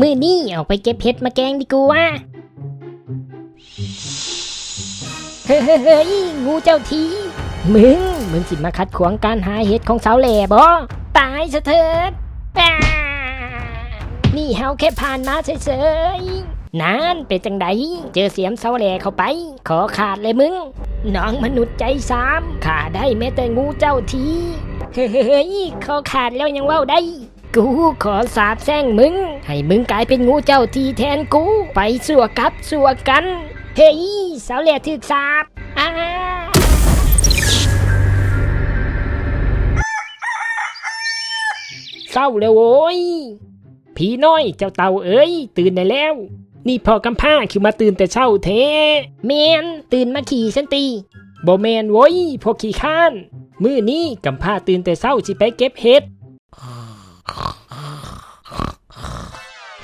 มือนี่ออกไปเก็บเห็ดมาแกงดีกว่าเฮ้ยเฮ้ยเฮ้ยงูเจ้าที มึง มึงสิมาขัดขวางการหาเห็ดของสาวแหล่บ่ตายซะเถิดนี่เฮาแค่ผ่านมาเฉยๆนานเป็นจังไดเจอเสียมสาวแหล่เข้าไป ขอขาดเลยมึง น้องมนุษย์ใจสามขาได้แม้แต่งูเจ้าที เฮ้ยขอขาดแล้วยังเว้าได้ กูขอสาบแช่งมึง ให้มึงกลายเป็นงูเจ้าทีแทนกู ไปสัวกับสัวกัน เฮ้ยสาวแหล่ถึกสาบอ้าเศร้าแล้วโว้ยผีน้อยเจ้าเต่าเอ้ย ตื่นได้แล้ว นี่พอกำผ้าคือมาตื่นแต่เช้าเทแมนตื่นมาขี่สันตีบ่แมนโว้ยพวกขี้ข้าน มื้อนี้กำผ้าตื่นแต่เช้าสิไปเก็บเห็ด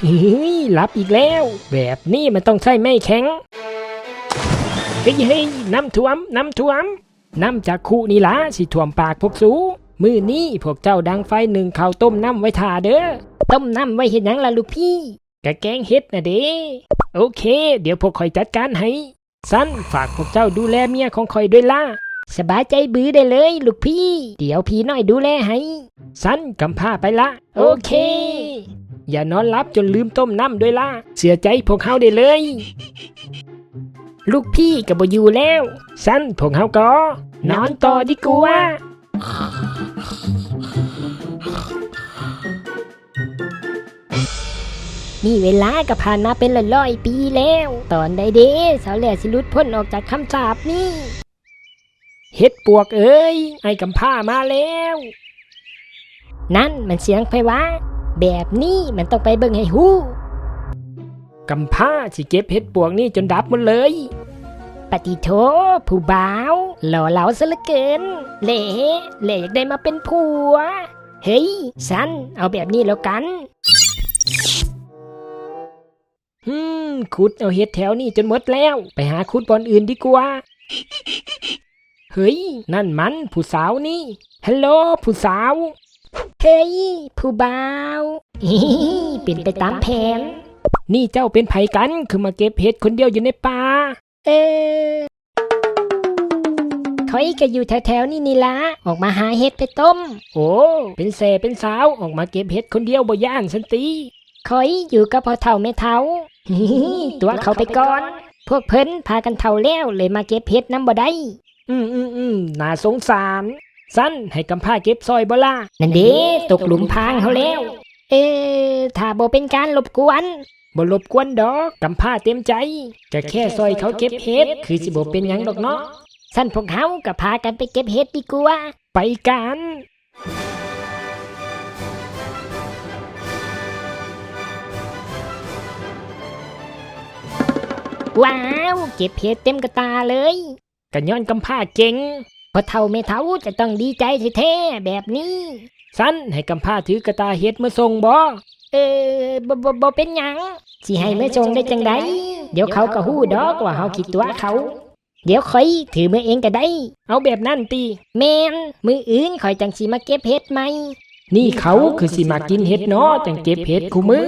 เฮ้ยหลับอีกแล้ว แบบนี้มันต้องใช้ไม่แข็ง เฮ้ยเฮ้ยน้ำท่วม น้ำท่วม น้ำจากคูนี่ละสิท่วมปากพวกสูมือนี้พวกเจ้าดังไฟหนึ่งข้าวต้มน้ำไว้ทาเด้อ ต้มน้ำไว้เห็นยังล่ะลูกพี่กะแกงเฮ็ดนะเด้ โอเค เดี๋ยวพวกคอยจัดการให้ สั้นฝากพวกเจ้าดูแลเมียของคอยด้วยล่ะ สบายใจบื้อได้เลยลูกพี่ เดี๋ยวพี่น้อยดูแลให้ สั้นกำผ้าไปละ โอเค อย่านอนหลับจนลืมต้มน้ำด้วยล่ะ เสียใจพวกเขาได้เลย ลูกพี่กับบอยู่แล้ว สั้นพวกเขาก็นอนต่อดีกว่านี่เวลาก็ผ่านมาเป็นร้อยๆปีแล้ว ตอนใดเด้สาวแหล่สิหลุดพ้นออกจากคำสาปนี่ เฮ็ดปวกเอ้ย ไอ้กำผ้ามาแล้ว นั่นมันเสียงไฟวะ แบบนี้มันต้องไปเบิ่งให้ฮู้กำผ้าสิเก็บเฮ็ดปวกนี่จนดับหมดเลย ปฏิโทผู้บ่าวหล่อเหลาซะเหลือเกินเล่เล่อยากได้มาเป็นผัว เฮ้ยสันเอาแบบนี้แล้วกันฮึมขุดเอาเห็ดแถวนี้จนหมดแล้ว ไปหาขุดบอนอื่นดีกว่า เฮ้ย นั่นมันผู้สาวนี่ฮัลโหลผู้สาว เฮ้ย ผู้บ่าวฮิเป็นไปตามแผน นี่เจ้าเป็นไผกันคือมาเก็บเห็ดคนเดียวอยู่ในป่า เออคอยก็อยู่แถวๆนี่นี่ละออกมาหาเห็ดไปต้ม โอ้ เป็นแสเป็นสาวออกมาเก็บเห็ดคนเดียวบ่ย่านสันติคอยอยู่กับพ่อเฒ่าแม่เฒ่าฮิตัวเขาไปก่อน พวกเพิ่นพากันเฒ่าแล้วเลยมาเก็บเห็ดน้ำบ่ได้ อืมอืมอืมน่าสงสาร สั้นให้กำผ้าเก็บซอยบ่ล่ะนั่นเด้ตกหลุมพรางเขาแล้ว เออถ้าบ่เป็นการรบกวนบ่รบกวนดอกกำผ้าเต็มใจก็แค่ซอยเขาเก็บเห็ดคือสิบ่เป็นหยังดอกเนาะสั้นพวกเขาก็พากันไปเก็บเห็ดดีกว่าไปกันว้าว เก็บเห็ดเต็มกระตาเลย กันย้อนกำผ้าเก่งพอเท่าไม่เท่าจะต้องดีใจแท้ๆแบบนี้ สั้นให้กำผ้าถือกระตาเห็ดมาส่งบ่เออบ่บ่บ่เป็นหยังสิให้มาส่งได้จังไดเดี๋ยวเขาก็ฮู้ดอกว่าเฮาคิดตัวเขา เดี๋ยวข่อยถือมือเองก็ได้ เอาแบบนั่นตีแมนมืออื่นข่อยจังสิมาเก็บเห็ดไหมนี่เขาคือสิมากินเห็ดเนาะจังเก็บเห็ดคู่มือ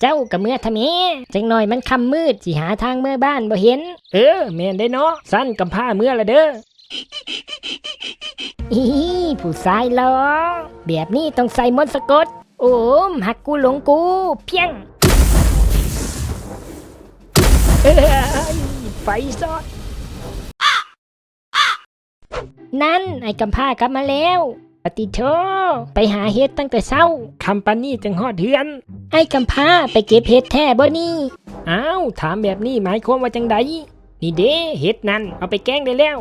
เจ้ากับเมื่อทำแม่จังหน่อยมันคำมืดสิหาทางเมื่อบ้านบ่เห็น เออแม่นได้เนาะสั้นกำผ้าเมื่อละเด้ออีผู้ชายหรอแบบนี้ต้องใส่มนต์สะกด โอ้มหักกูหลงกู เพียงเอ้ยไฟซอด นั่นไอ้กำผ้ากลับมาแล้ว ปฏิโทไปหาเห็ดตั้งแต่เช้าคำปันนี่จังฮอดเฮือน ไอ้กำผ้าไปเก็บเห็ดแท้บ่นี่อ้าวถามแบบนี้หมายความว่าจังใดนี่เด้เห็ดนั่นเอาไปแกงได้แล้ว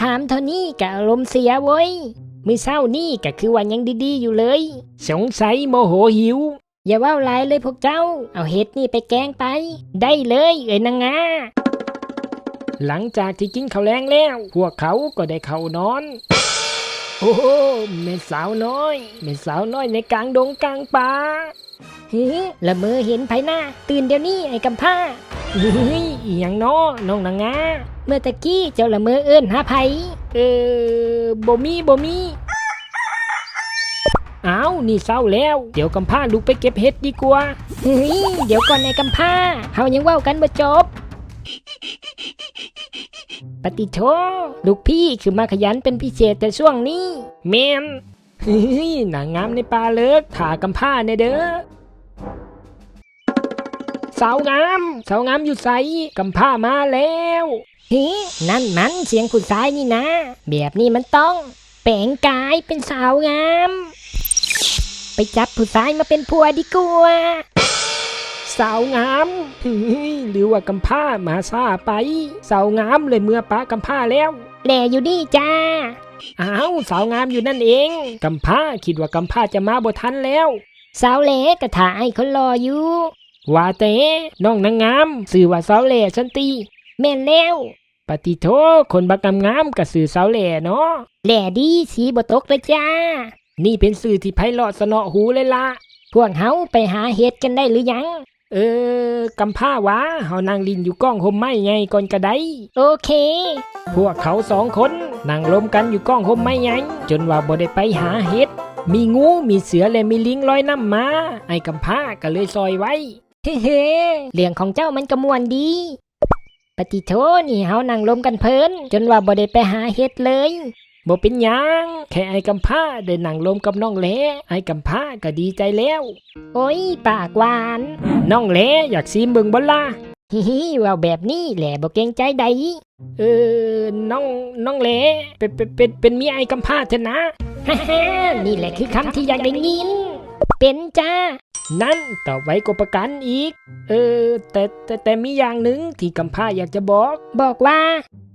ถามเท่านี้กะอารมณ์เสียเว้ยมือเศร้านี่ก็คือวันยังดีๆอยู่เลย สงสัยโมโหหิว อย่าว่าหลายเลยพวกเจ้า เอาเห็ดนี่ไปแกงไป ได้เลยเอ้ยนางงา หลังจากที่กินข้าวแรงแล้ว พวกเขาก็ได้เข้านอน โอ้โหแม่สาวน้อยแม่สาวน้อยในกลางดงกลางป่าเฮ้ยละเมอเห็นไผหน้า ตื่นเดี๋ยวนี้ไอ้กำผ้าเฮ้ยอหยังน้อน้องนางงาเมื่อตะกี้เจ้าละเมอเอิ้นหาไผเออบ่มีบ่มีอ้าวนี่เศร้าแล้ว เดี๋ยวกำพ้าลุกไปเก็บเห็ดดีกว่าเฮ้ยเดี๋ยวก่อนนายกำพ้าเฮายังเว้ากันบ่จบ ปฏิโทลูกพี่คือมาขยันเป็นพิเศษแต่ช่วงนี้แมนเฮ้ยหนังงามในป่าเลิกถากำผ้าในเด้อสาวงามสาวงามอยู่ใสกำผ้ามาแล้วเฮ้นั่นมันเสียงผู้ชายนี่นะ แบบนี้มันต้องแปลงกายเป็นสาวงาม ไปจับผู้ชายมาเป็นผัวดีกว่า สาวงามเฮ้ยหรือว่ากำผ้ามาซาไป สาวงามเลยเมื่อป้ากำผ้าแล้วแหล่อยู่นี่จ้า อ้าวสาวงามอยู่นั่นเองกำผ้าคิดว่ากำผ้าจะมาบ่ทันแล้ว สาวเหล่กระถาไอ้คนรออยู่ว่าแต่น้องนางงามสื่อว่าสาวแหล่สันติแม่นแล้วปฏิโทคนบักงามงามๆกับสื่อสาวแหล่เนาะแหล่ดีสีบตกเลยจ้า นี่เป็นสื่อที่ไพเราะสนอหูเลยละพวกเฮาไปหาเห็ดกันได้หรือยัง เออกำผ้าวะเฮานางลินอยู่ก้องห่มไม้ไงก่อนกระไดโอเค พวกเขาสองคนนั่งลมกันอยู่ก้องห่มไม้ไงจนว่าบ่ได้ไปหาเห็ด มีงูมีเสือและมีลิงลอยน้ำมา ไอ้กำผ้าก็เลยซอยไว้ เฮ้เฮ้เรื่องของเจ้ามันกระมวลดี ปฏิโทนี่เฮานั่งลมกันเพลินจนว่าบ่ได้ไปหาเห็ดเลย บ่เป็นหยังแค่ไอ้กำผ้าได้นั่งลมกับน้องแหลไอ้กำผ้าก็ดีใจแล้ว โอ้ยปากหวาน น้องแหลอยากซีมเบิ่งบ่ล่ะฮิฮิว่าแบบนี้แหละบ่เกรงใจใดเออน้องน้องเหลเป็นเป็นเป็นเป็นเมียไอ้กำพร้าเถอะนะฮ่าฮ่านี่แหละคือคำที่อยากได้ยิน เป็นจ้านั่นต่อไว้ก็ประกันอีก เออ แต่แต่แต่มีอย่างหนึ่งที่กำพร้าอยากจะบอก บอกว่า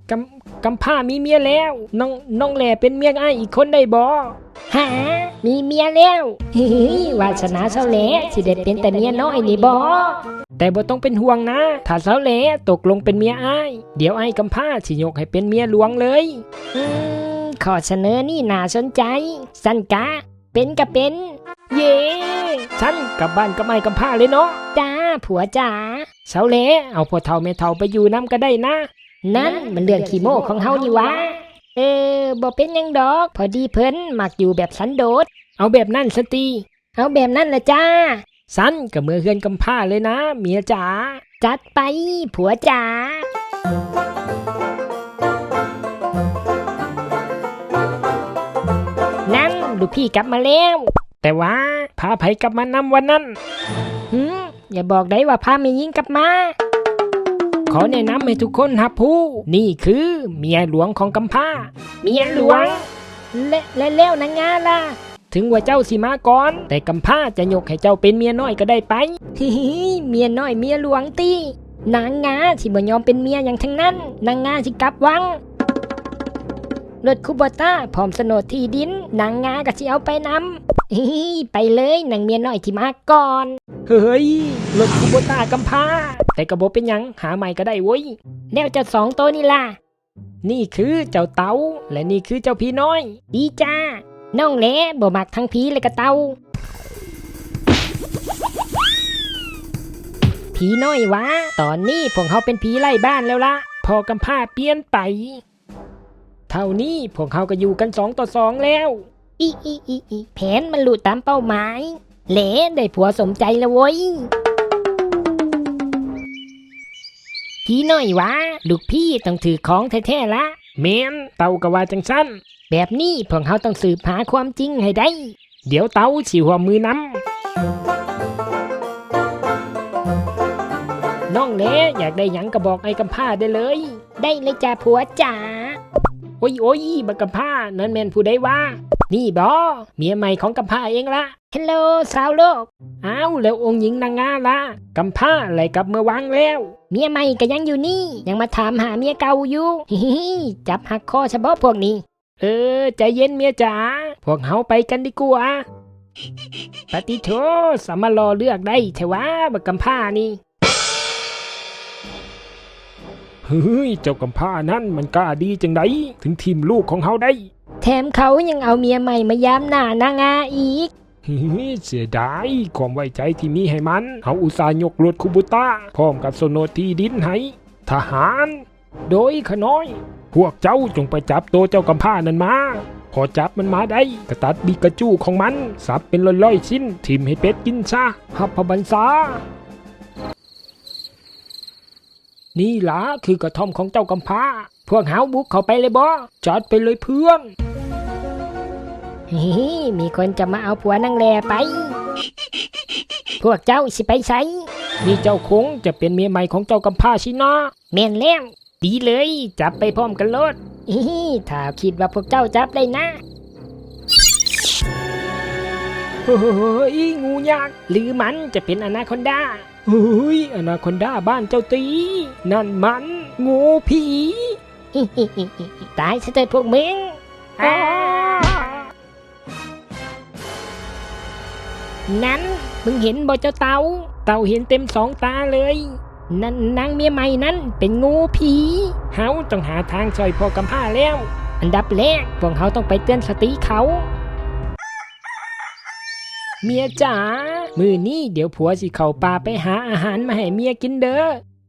กำกำพร้ามีเมียแล้ว น้องน้องแหลเป็นเมียไอ้ายอีกคนได้บ่หามีเมียแล้วฮิฮิวาสนาเศร้าแหล่สิได้เป็นแต่เมียน้อยนี่บ่แต่บ่ต้องเป็นห่วงนะ ถ้าเสาแหลตกลงเป็นเมียอ้าย เดี๋ยวไอ้กำพร้าสิยกให้เป็นเมียหลวงเลยอืมขอเสนอนี่น่าสนใจ สั้นกะ เป็นก็เป็น เย้ฉันกลับบ้านกับไอ้กำพร้าเลยเนาะจ้าผัวจ๋าเสาแหลเอาพ่อเฒ่าแม่เฒ่าไปอยู่น้ำก็ได้นะ นั่นมันเรื่องขี้โม้ของเฮานี่วะ เออบ่เป็นยังดอก พอดีเพิ่นมักอยู่แบบสันโดษ เอาแบบนั่นสตี เอาแบบนั้นละจ้า สันกับมือเฮือนกำผ้าเลยนะ เมียจ๋า จัดไปผัวจ๋านั่นลูกพี่กลับมาแล้ว แต่ว่าพาไผกลับมานำวันนั้นหืมอย่าบอกได้ว่าพามียิงกลับมา ขอแนะนำให้ทุกคนฮับผู้ นี่คือเมียหลวงของกำผ้า เมียหลวง และและแล้วนางงาล่ะ ถึงว่าเจ้าสิมาก่อน แต่กำผ้าจะยกให้เจ้าเป็นเมียน้อยก็ได้ไปฮิฮิเมียน้อยเมียหลวงตีนางงาสิบ่ยอมเป็นเมียอย่างทั้งนั้น นางงาสิกลับวัง รถคูโบต้าพร้อมโฉนดที่ดินนางงาก็สิเอาไปนำฮิไปเลยนางเมียน้อยที่มาก่อน เฮ้ยรถคูโบต้ากำผ้าแต่กระบอกเป็นยังหาใหม่ก็ได้เว้ยแล้วจะสองตัวนี่ล่ะ นี่คือเจ้าเตาและนี่คือเจ้าพี่น้อย ดีจ้าน้องแหล่บ่มักทั้งผีและกระเตาผีน้อยวะ ตอนนี้พวกเขาเป็นผีไล่บ้านแล้วละพอกำผ้าเปลี่ยนไป เท่านี้พวกเขาก็อยู่กันสองต่อสองแล้ว อีอีอีอีแผนมันหลุดตามเป้าหมายแหล่ได้ผัวสมใจแล้วเว้ยผีน้อยวะลูกพี่ต้องถือของแท้ๆละแมนเต่ากะว่าจังสั้น แบบนี้พวกเขาต้องสืบหาความจริงให้ได้ เดี๋ยวเต๋าสิหัวมือนำน้องแหลอยากได้หยังก็บอกไอ้กำผ้าได้เลย ได้เลยจ้าผัวจ๋า โอ้ยโอ้ยบักกำผ้านั่นแมนผู้ใดว่า นี่บอเมียใหม่ของกำผ้าเองละฮัลโหลสาวโลก อ้าวแล้วองค์หญิงนางงาละกำผ้าอะไรกลับเมื่อวางแล้ว เมียใหม่ก็ยังอยู่นี่ ยังมาถามหาเมียเก่าอยู่ฮิฮิฮิจับหักคอเฉพาะพวกนี้ เออใจเย็นเมียจ๋าพวกเฮาไปกันดีกว่าปฏิโทสามารถรอเลือกได้เถอะวะบักกำผ้านี่ ฮ้ยเจ้ากำผ้านั่นมันกล้าดีจังไดถึงทีมลูกของเฮาได้แถมเขายังเอาเมียใหม่มายามหน้านางาอีกเฮ้ยเสียดายความไว้ใจที่มีให้มันเขาอุตส่าห์ยกรถคุบุต้าพร้อมกับโซโนที่ดินให้ทหาร โดยขน้อย พวกเจ้าจงไปจับตัวเจ้ากำพร้านั้นมาพอจับมันมาได้กระตัดบีกระจูของมัน สับเป็นล่อยๆชิ้นทิมให้เป็ดกินซะฮับพบันซา นี่ล่ะคือกระท่อมของเจ้ากำพร้า พวกเฮาบุกเข้าไปเลยบ่จัดไปเลยเพื่อนฮิฮิมีคนจะมาเอาผัวนางแลไป พวกเจ้าสิไปไสนี่เจ้าคงจะเป็นเมียใหม่ของเจ้ากำพร้าชินะแม่นแล้วดีเลย จับไปพร้อมกันโลดฮิฮิถ้าคิดว่าพวกเจ้าจับได้นะเฮ้ยงูยักษ์หรือมันจะเป็นอนาคอนดา เฮ้ยอนาคอนดาบ้านเจ้าตี นั่นมันงูผีฮิฮิฮิฮิตายซะเถิดพวกมึงอ้านั้นมึงเห็นบ่เจ้าเตา เต่าเห็นเต็มสองตาเลย นั่นนางเมียใหม่นั้นเป็นงูผีเฮาต้องหาทางช่วยพ่อกำพร้าแล้ว อันดับแรกพวกเขาต้องไปเตือนสติเขา เมียจ๋ามือนี้เดี๋ยวผัวสิเข้าป่าไปหาอาหารมาให้เมียกินเด้อ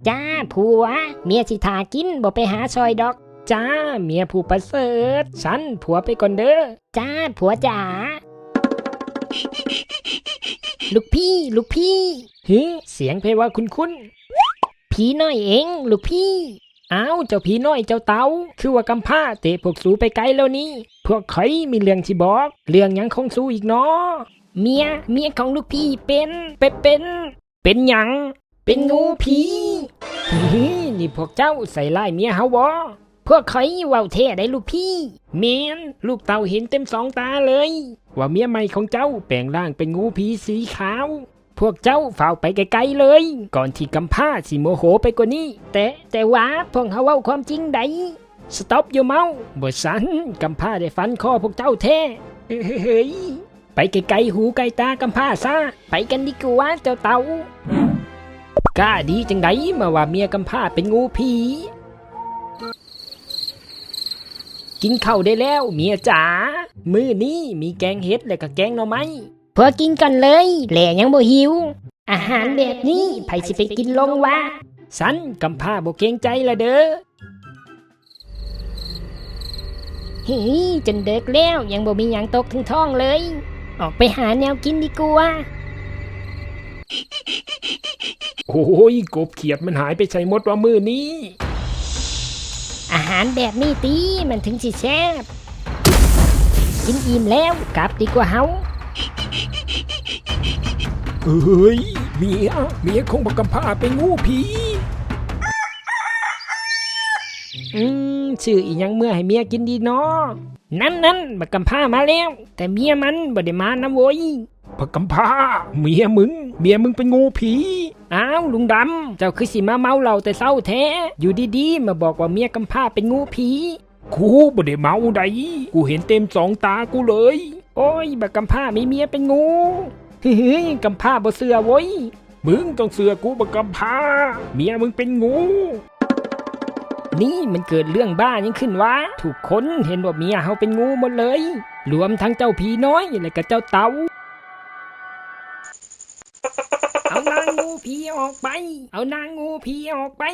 จ้าผัว เมียสิทากินบ่ไปหาซอยดอก จ้าเมียผู้ประเสริฐฉันผัวไปก่อนเด้อจ้าผัวจ๋าลูกพี่ ลูกพี่ฮึเสียงเพว่าคุณคุณผีน้อยเองลูกพี่อ้าวเจ้าผีน้อยเจ้าเตาคือว่ากำพ้าเตะพวกสูไปไกลแล้วนี่พวกใครมีเรื่องที่บอก เรื่องยังคงสู้อีกเนาะ เมียเมียของลูกพี่เป็นเป็นเป็น เป็นหยัง เป็นงูผีนี่พวกเจ้าใส่ไล่เมียเฮาบ่พวกเขาเว้าเท่ได้ลูกพี่เมียนลูกเต่าเห็นเต็มสองตาเลย ว่าเมียใหม่ของเจ้าแปลงร่างเป็นงูผีสีขาว พวกเจ้าเฝ้าไปไกลๆเลย ก่อนที่กำพ้าสิโมโหไปกว่านี้ แต่แต่ว่าพวกเขาเว้าความจริงได้สต็อปอยู่เมาบ่สันกำพ้าได้ฟันคอพวกเจ้าแท้เฮ้ย ไปไกลๆหูไกลตากำพ้าซะไปกันดีกว่าเจ้าเตากล้าดีจังไดมาว่าเมียกำพ้าเป็นงูผี กินข้าวได้แล้วเมียจ๋ามื้อนี้มีแกงเห็ดและก็แกงหน่อไม้พวกกินกันเลยแหล่ยังบ่หิว อาหารแบบนี้ไผสิไปกินลงวะสันกำพ้าบ่เกรงใจละเด้อเฮ้ยจนเด็กแล้วยังบ่มีหยังตกถึงท้องเลย ออกไปหาแนวกินดีกว่าโอ้ยกบเขียดมันหายไปใส่หมดว่ามื้อนี้ อาหารแบบนี้ตีมันถึงสิแซ่บกินอิ่มแล้วกลับดีกว่าเฮาเอ้ยเมียเมียของบักกำพร้าเป็นงูผีอืม ชื่ออีหยังเมื่อให้เมียกินดีเนาะนั่นนั่นบักกำพร้ามาแล้ว แต่เมียมันบ่ได้มานะโว้ยบักกำพร้าเมียมึง เมียมึงเป็นงูผีอ้าวลุงดำเจ้าคือสิมาเมาเหล้าแต่เศร้าแท้ อยู่ดีๆ มาบอกว่าเมียกำพร้าเป็นงูผีกูบ่ได้เมาใดกูเห็นเต็มสองตากูเลย โอ้ยบักกำพร้ามีเมียเป็นงูเฮ้ยกำพร้าบ่เสือโว้ยมึงต้องเสือกูบักกำพร้าเมียมึงเป็นงู นี่มันเกิดเรื่องบ้ายังขึ้นวะทุกคนเห็นว่าเมียเฮาเป็นงูหมดเลย รวมทั้งเจ้าผีน้อยและก็เจ้าเต่าเอานางงูผีออกไป เอานางงูผีออกไป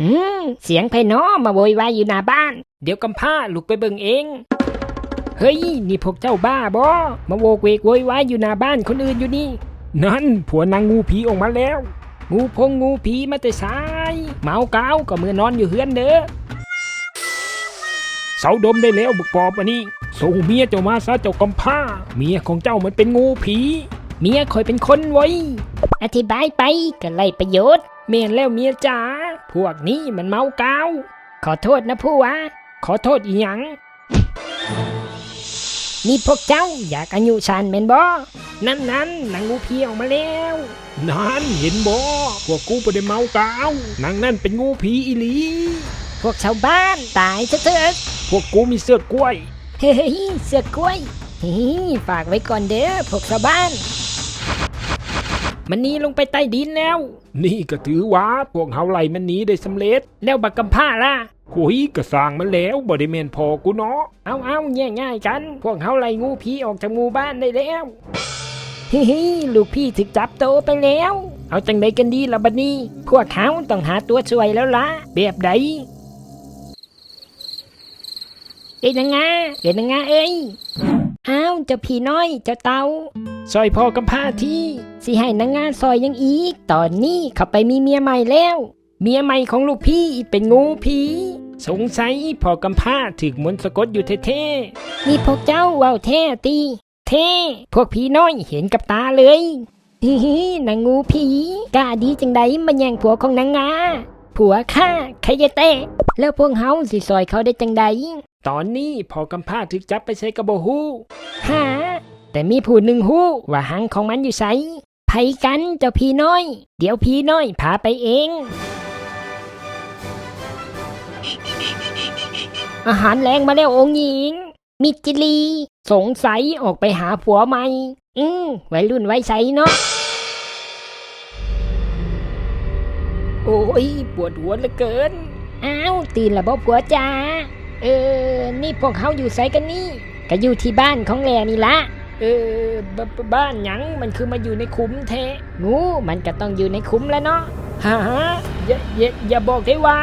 หืมเสียงไพน้อมาโวยวายอยู่หน้าบ้าน เดี๋ยวกำพร้าลุกไปเบิ่งเอง เฮ้ย นี่พวกเจ้าบ้าบ่มาโวกเวกโวยวายอยู่หน้าบ้านคนอื่นอยู่นี่ นั่นผัวนางงูผีออกมาแล้ว งูพงงูผีมาแต่สาย เมากาวก็มือนอนอยู่เฮือนเด้อเสาดมได้แล้วบุกปอบอันนี้ส่งเมียเจ้ามาซะเจ้ากำพร้า เมียของเจ้ามันเป็นงูผี เมียคอยเป็นคนไว้ อธิบายไปก็ไล่ประโยชน์ เมียนแล้วเมียจ๋าพวกนี้มันเมากาวขอโทษนะผู้วะขอโทษอีหยังนี่พวกเจ้าอยากอายุชันแม่นบ่นั่นนั่นนางงูผีออกมาแล้ว นั่นเห็นบ่พวกกูบ่ได้เมากาวนางนั่นเป็นงูผีอีหลี พวกชาวบ้านตายซะเถิดพวกกูมีเสื้อกล้วย เฮ้ยเสือกกล้วยเฮ้ยฝากไว้ก่อนเด้อพวกชาวบ้าน มันหนีลงไปใต้ดินแล้ว นี่ก็ถือว่าพวกเฮาไล่มันหนีได้สำเร็จ แล้วบักกำผ้าล่ะหุยก็สร้างมันแล้วบ่ได้แม่นพอกูเนาะ เอาเอาแย่ง่ายๆกัน พวกเฮาไล่งูผีออกจากหมู่บ้านได้แล้ว เฮ้ยลูกพี่ถึกจับโตไปแล้ว เอาจังไดกันดีล่ะบัดนี้ พวกเขาต้องหาตัวช่วยแล้วล่ะแบบใดเอ็นนางงาเอ็นนางงาเอ้ยอ้าวเจ้าพี่น้อยเจ้าเตาซอยพ่อกำพร้าที่ สิให้นางงาซอยยังอีก ตอนนี้เขาไปมีเมียใหม่แล้ว เมียใหม่ของลูกพี่เป็นงูผีสงสัยพ่อกำพร้าถึกมนต์สะกดอยู่เท่นี่พวกเจ้าเว้าแท้ตี เท่ พวกพี่น้อยเห็นกับตาเลยฮิฮินางงูผีกล้าดีจังใดมาแย่งผัวของนางงาผัวข้าใครจะเตะแล้วพวกเฮาสิซอยเขาได้จังใดตอนนี้พ่อกำพร้าถึกจับไปใช้กระโบหูหาแต่มีผู้หนึ่งฮู้ว่าหางของมันอยู่ไสไผกันเจ้าพี่น้อย เดี๋ยวพี่น้อยพาไปเองอาหารแรงมาแล้วองค์หญิง มิตรจิลี สงสัยออกไปหาผัวใหม่ อืมวัยรุ่นไว้ใสเนาะ โอ้ยปวดหัวเหลือเกิน อ้าวตื่นและบ่ผัวจ้า เออ นี่พวกเขาอยู่ไสกันนี่ ก็อยู่ที่บ้านของแลนี่ละ เออบบ้านหยังมันคือมาอยู่ในคุ้มแท้งูมันก็ต้องอยู่ในคุ้มแล้วเนาะฮะอย่าอย่าอย่าบอกได้ว่า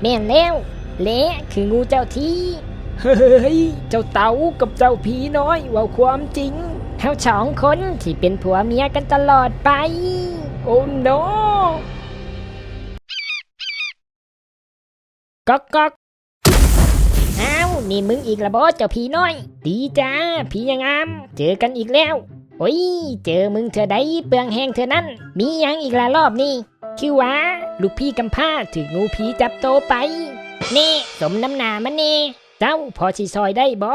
แม่นแล้ว เละคืองูเจ้าที่ เฮ้ย เจ้าเต๋ากับเจ้าผีน้อยว่าความจริงเฮาสองคนที่เป็นผัวเมียกันตลอดไป โอ้โนก๊อกก๊อกอ้าวนี่มึงอีกละบอเจ้าผีน้อย ดีจ้าผียังงาม เจอกันอีกแล้ว โอ้ย เจอมึงเธอได้เปลืองแหงเธอนั่นมียังอีกละรอบนี่คือว่าลูกพี่กำพร้าถึงงูผีจับโตไป นี่ สมน้ำหนามันนี่ เจ้าพอสิซอยได้บ่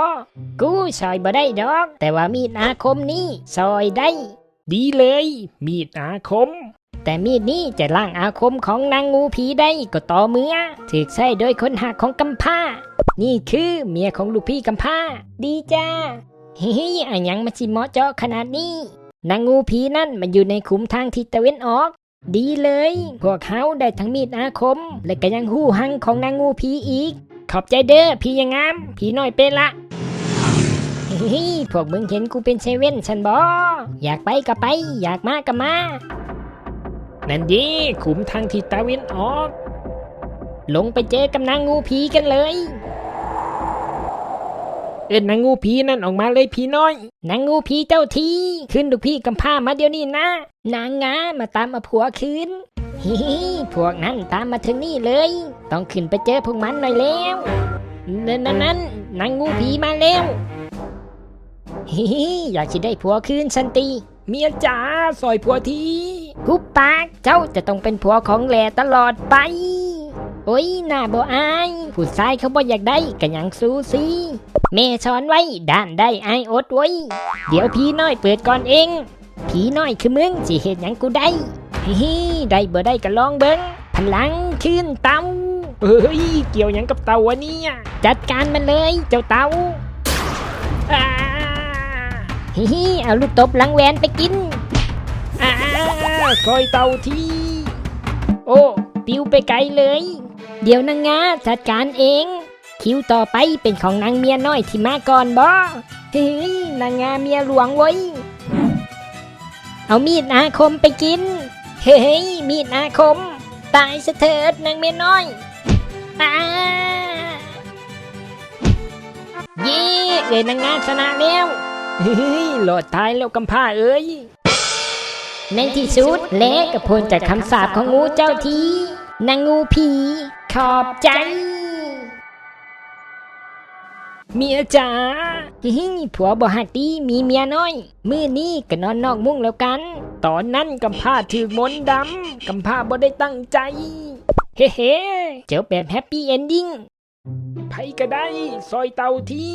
กูซอยบ่ได้ดอก แต่ว่ามีดอาคมนี่ซอยได้ ดีเลย มีดอาคม แต่มีดนี้จะล้างอาคมของนางงูผีได้ก็ต่อเมื่อถูกใช้โดยคนหักของกำพร้า นี่คือเมียของลูกพี่กำพร้า ดีจ้าเฮ้ยอันยังมาชิเหมอเจาะขนาดนี้ นางงูผีนั่นมันอยู่ในขุมทางทิศตะเวนออก ดีเลย พวกเขาได้ทั้งมีดอาคม และก็ยังหู้หังของนางงูผีอีก ขอบใจเด้อพี่ยังงาม พี่น้อยเป็นละเฮ้ยพวกมึงเห็นกูเป็นเซเว่นฉันบออยากไปก็ไป อยากมาก็มา นั่นดีขุมทางทิศตะเวนออก ลงไปเจอกับนางงูผีกันเลย เอ็นนางงูผีนั่นออกมาเลยผีน้อย นางงูผีเจ้าที ขึ้นลูพี่กำพร้ามาเดี๋ยวนี้นะ นางงามาตามมาผัวคืน ฮิฮิพวกนั้นตามมาถึงนี่เลย ต้องขึ้นไปเจอพวกมันหน่อยแล้วนั่นนั่นนั่นนางงูผีมาแล้วฮิฮิอยากจะได้ผัวคืนสันติเมียจ๋าซอยผัวทีกุบปากเจ้าจะต้องเป็นผัวของแหล่ตลอดไป โอ้ยหน่าบ่อายผู้ชายเขาบ่อยากได้กันยังสู้สิแม่สอนไว้ด้านได้อายอดไว้ เดี๋ยวพี่น้อยเปิดก่อนเองพี่น้อยคือมึงสิเห็นหยังกูได้ ฮิได้เบ่ได้ก็ลองเบิ้งพลังขึ้นเตาเฮ้ยเกี่ยวยังกับเตาวะเนี่ยจัดการมันเลยเจ้าเตาฮิฮิเอาลูกตบหลังแหวนไปกินอ่าซอยเตาทีโอ้ปิวไปไกลเลย เดี๋ยวนางงาจัดการเอง คิวต่อไปเป็นของนางเมียน้อยที่มาก่อนบ่เฮ้ยนางงาเมียหลวงเว้ยเอามีดอาคมไปกิน เฮ้ยมีดอาคม ตายสะเถิดนางเมียน้อยอาเย่เอ้ยนางงาชนะแล้วเฮ้ยหลอดตายแล้วกำพร้าเอ้ย ในที่สุดเละกับพลจากคำสาปของงูเจ้าทีนางงูผีขอบใจ เมียจ๋าฮิผัวบ่หักดีมีเมียน้อย มือนี้ก็นอนนอกมุ้งแล้วกัน ตอนนั้นกำพร้าถือมนต์ดำกำพร้าบ่ได้ตั้งใจ เฮ้เฮ้เจอแบบแฮปปี้เอนดิ้งไผก็ได้ ซอยเต่าที